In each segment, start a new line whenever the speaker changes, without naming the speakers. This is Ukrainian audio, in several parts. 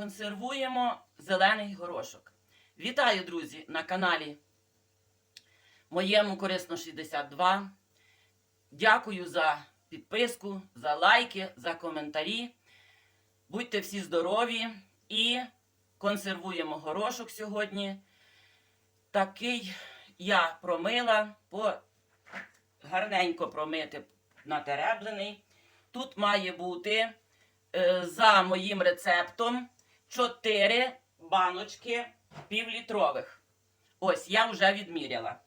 Консервуємо зелений горошок. Вітаю, друзі, на каналі моєму Корисно 62. Дякую за підписку, за лайки, за коментарі. Будьте всі здорові і консервуємо горошок сьогодні. Такий я промила, по гарненько промити натереблений. Тут має бути е, за моїм рецептом 4 баночки півлітрових. Ось я вже відміряла.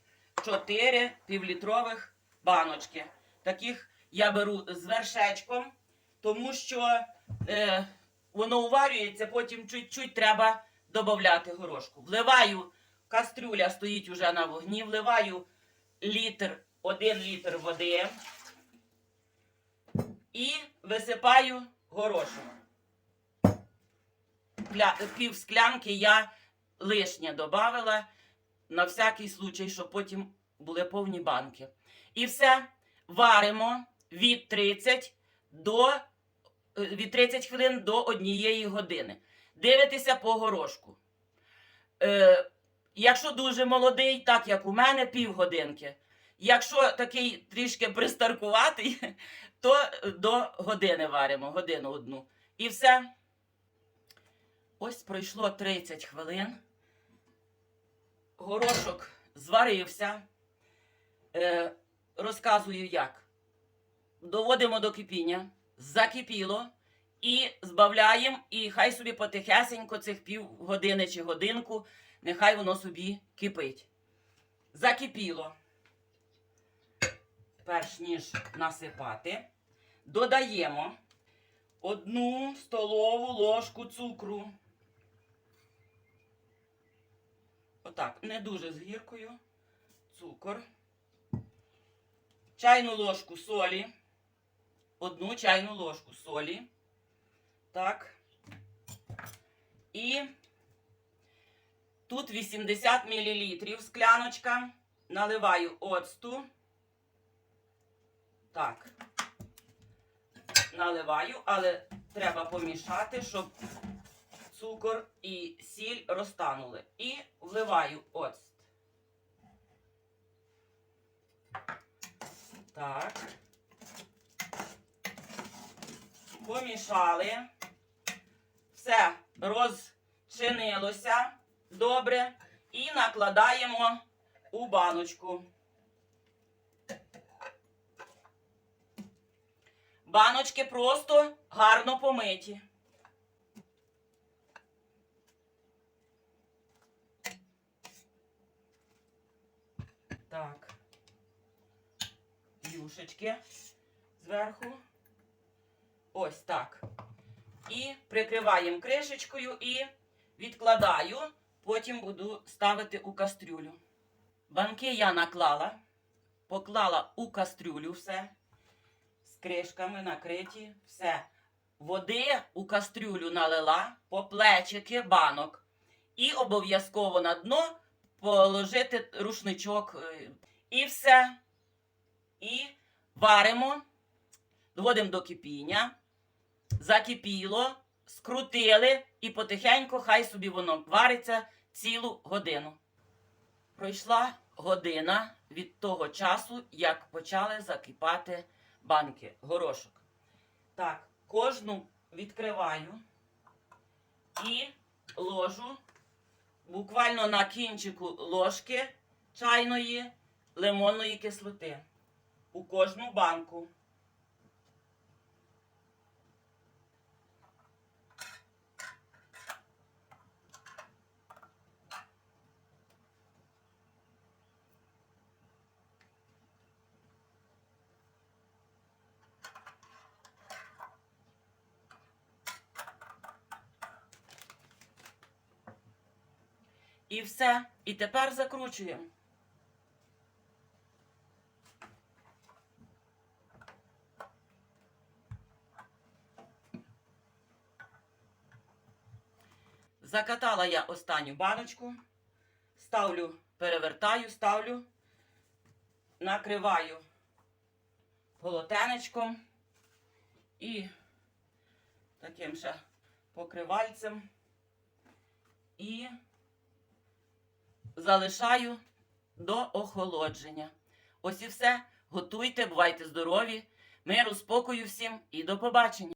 4 півлітрових баночки. Таких я беру з вершечком, тому що е, воно уварюється, потім чуть-чуть треба додати горошку. Вливаю, кастрюля стоїть уже на вогні, вливаю літр, 1 літр води і висипаю горошок. Кля- Пів склянки я лишнє додавала на всякий случай, щоб потім були повні банки. І все варимо від 30 до е, від 30 хвилин до однієї години. Дивитеся по горошку. Е, якщо дуже молодий, так як у мене, півгодинки. Якщо такий трішки пристаркуватий, то до години варимо, годину одну. І все. Ось пройшло 30 хвилин. Горошок зварився. Е, розказую як. Доводимо до кипіння, закипіло і збавляємо, і хай собі потихесенько цих півгодини чи годинку, нехай воно собі кипить. Закипіло. Перш ніж насипати, додаємо одну столову ложку цукру. Отак, не дуже з гіркою. Цукор. Чайну ложку солі. Одну чайну ложку солі. Так. І тут 80 мл скляночка. Наливаю оцту. Так. Наливаю, але треба помішати, щоб цукор і сіль розтанули. І вливаю оцт. Так. Помішали. Все розчинилося добре. І накладаємо у баночку. Баночки просто гарно помиті. Так. Юшечки зверху. Ось так. І прикриваємо кришечкою і відкладаю. Потім буду ставити у кастрюлю. Банки я наклала, поклала у кастрюлю все з кришками накриті, все. Води у кастрюлю налила по плечики банок. І обов'язково на дно положити рушничок. е, І все. І варимо, доводимо до кипіння. Закипіло, скрутили і потихеньку хай собі воно вариться цілу годину. Пройшла година від того часу, як почали закипати банки, горошок. Так, кожну відкриваю і ложу буквально на кінчику ложки чайної лимонної кислоти у кожну банку. І все. І тепер закручуємо. Закатала я останню баночку, ставлю, перевертаю, ставлю, накриваю полотенечком і таким ще покривальцем і залишаю до охолодження. Ось і все. Готуйте, бувайте здорові, миру, спокою всім і до побачення.